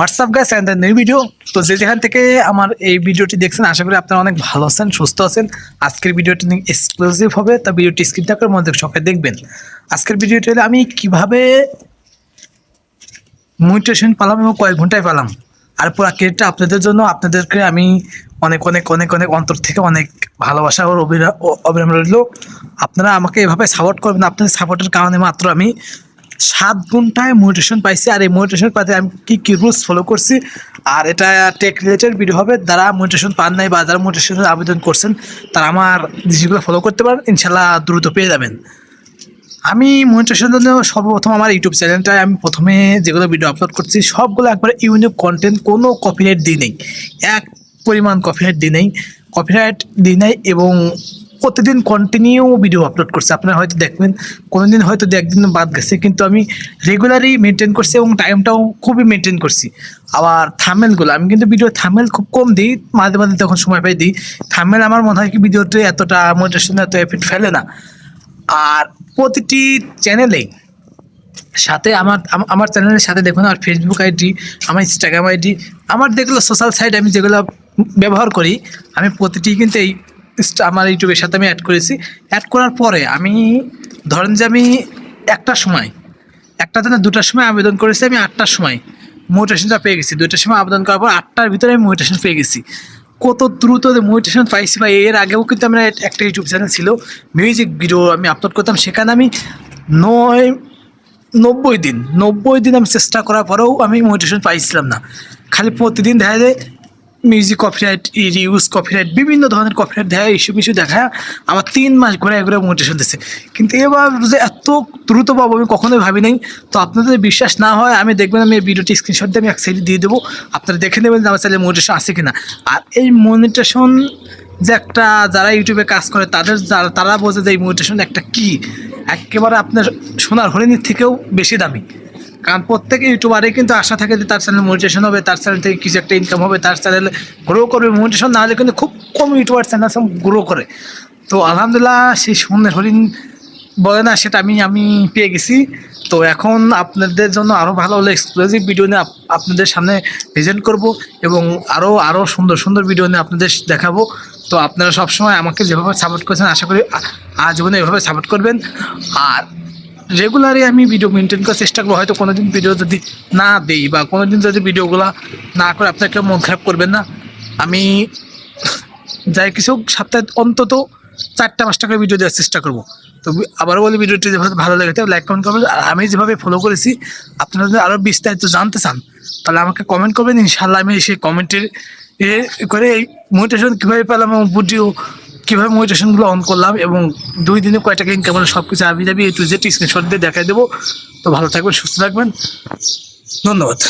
WhatsApp guys and the new video তো যে যেখান থেকে আমার এই ভিডিওটি দেখছেন, আশা করি আপনারা অনেক ভালো আছেন, সুস্থ আছেন। আজকের ভিডিওটি এক্সক্লুসিভ হবে, তা ভিডিওটি স্ক্রিন থাকার মধ্যে সবাই দেখবেন। আজকের ভিডিওটি হলে আমি কীভাবে মিউটেশন পালাম এবং কয়েক ঘন্টায় পালাম। আর পুরো ক্রেডিটটা আপনাদের জন্য, আপনাদেরকে আমি অনেক অনেক অনেক অনেক অন্তর থেকে অনেক ভালোবাসা ও অবিরা- অবিরাম রইল। আপনারা আমাকে এভাবে সাপোর্ট করবেন আপনাদের সাপোর্টের কারণে মাত্র আমি সাত ঘন্টায় মোটিভেশন পাইছি। আর এই মোটিভেশন পাতে আমি কী কী রুলস ফলো করছি? আর এটা টেক রিলেটেড ভিডিও হবে। যারা মোটিভেশন পান নাই বা যারা মোটিভেশনের আবেদন করছেন, তারা আমার জিনিসগুলো ফলো করতে পারেন। ইনশাল্লাহ দ্রুত পেয়ে যাবেন। আমি মনিটাইজেশনের জন্য সর্বপ্রথম আমার ইউটিউব চ্যানেলটায় আমি প্রথমে যেগুলো ভিডিও আপলোড করছি, সবগুলো একবার ইউনিক কন্টেন্ট কোনো কপিরাইট দিই নেই। এক পরিমাণ কপিরাইট দিই নেই। কপিরাইট দিই নেই এবং প্রতিদিন কন্টিনিউ ভিডিও আপলোড করছি। আপনারা হয়তো দেখবেন কোনো দিন হয়তো দু একদিন বাদ গেছে, কিন্তু আমি রেগুলারই মেনটেন করছি এবং টাইমটাও খুবই মেনটেন করছি। আবার থামেলগুলো আমি কিন্তু ভিডিও থামেল খুব কম দিই, মাঝে মাঝে তখন সময় পাই দিই। থামেল আমার মনে হয় কি ভিডিওতে এতটা মোটিভেশন এত এফেক্ট ফেলে না। আর প্রতিটি চ্যানেলেই সাথে আমার আমার চ্যানেলের সাথে দেখুন, আমার ফেসবুক আইডি আমার ইনস্টাগ্রাম আইডি আমার যেগুলো সোশ্যাল সাইট আমি যেগুলো ব্যবহার করি, আমি প্রতিটি কিন্তু এই আমার ইউটিউবের সাথে আমি অ্যাড করেছি। অ্যাড করার পরে আমি, ধরেন যে আমি একটা সময়, একটা দিনে দুটার সময় আবেদন করেছি আমি আটটার সময়। মোটিভেশনটা পেয়ে গেছি। দুইটার সময় আবেদন করার পর আটটার ভিতরে আমি মোটিভেশন পেয়ে গেছি। কত দ্রুত মোটিভেশন পাইছি বা এর আগেও কিন্তু আমরা একটা ইউটিউব চ্যানেল ছিল। মিউজিক ভিডিও আমি আপলোড করতাম। সেখানে আমি নয়, নব্বই দিন নব্বই দিন আমি চেষ্টা করার পরেও আমি মোটিভেশন পাইছিলাম না। খালি প্রতিদিন দেখা যায় মিউজিক কপিরাইট রিউজ কপিরাইট বিভিন্ন ধরনের কপিরাইট দেখা ইস্যু কিছু দেখা আমার তিন মাস ঘুরে ঘুরে মোটিভেশন দিচ্ছে কিন্তু এবার যে এত দ্রুত পাবো আমি কখনোই ভাবি নাই। তো আপনাদের বিশ্বাস না হয়, আমি দেখবেন আমি এই ভিডিওটি স্ক্রিনশট দিয়ে আমি এক দিয়ে দেবো। আপনারা দেখে নেবেন যে আমার চ্যানেলে মোটিভেশন আছে কিনা। আর এই মনিটেশন যে একটা যারা ইউটিউবে কাজ করে, তাদের যারা, তারা বোঝে যে এই মোটিভেশন একটা কী? একেবারে আপনার সোনার হরিণীর থেকেও বেশি দামি। কারণ প্রত্যেক ইউটিউবারে কিন্তু আশা থাকে যে তার চ্যানেল মোটিভেশন হবে, তার চ্যানেল থেকে কিছু একটা ইনকাম হবে, তার চ্যানেল গ্রো করবে। মোটিভেশন না হলে কিন্তু খুব কম ইউটিউবার চ্যানেল গ্রো করে। তো আলহামদুলিল্লাহ সেই সোনার হরিণ বলে না, সেটা আমি আমি পেয়ে গেছি। তো এখন আপনাদের জন্য আরও ভালো ভালো এক্সক্লুসিভ ভিডিও নিয়ে আপনাদের সামনে প্রেজেন্ট করব এবং আরও আরও সুন্দর সুন্দর ভিডিও নিয়ে আপনাদের দেখাবো। তো আপনারা সবসময় আমাকে যেভাবে সাপোর্ট করছেন, আশা করি আজীবনে এভাবে সাপোর্ট করবেন। আর রেগুলারই আমি ভিডিও মেনটেন করার চেষ্টা করব। হয়তো কোনো দিন ভিডিও যদি না দেই বা কোনো দিন যদি ভিডিওগুলো না করে আপনাকে মন খারাপ করবেন না। আমি যাই কিছু সপ্তাহে অন্তত চারটা, পাঁচটা করে ভিডিও দেওয়ার চেষ্টা করব। তো আবারও বলি ভিডিওটি যেভাবে ভালো লাগে থাকে লাইক কমেন্ট করবেন। আর আমি যেভাবে ফলো করেছি, আপনারা যদি আরও বিস্তারিত জানতে চান, তাহলে আমাকে কমেন্ট করবেন। ইনশাল্লাহ আমি সেই কমেন্টের এ করে এই মোটিভেশন কীভাবে পেলাম এবং ভিডিও কীভাবে মেডিটেশনগুলো অন করলাম এবং দুই দিনে কয় টাকা ইনকাম হলো সব কিছু আমি যাবি এ টু স্ক্রিনশট দিয়ে দেখাই দেবো। তো ভালো থাকবেন, সুস্থ থাকবেন। ধন্যবাদ।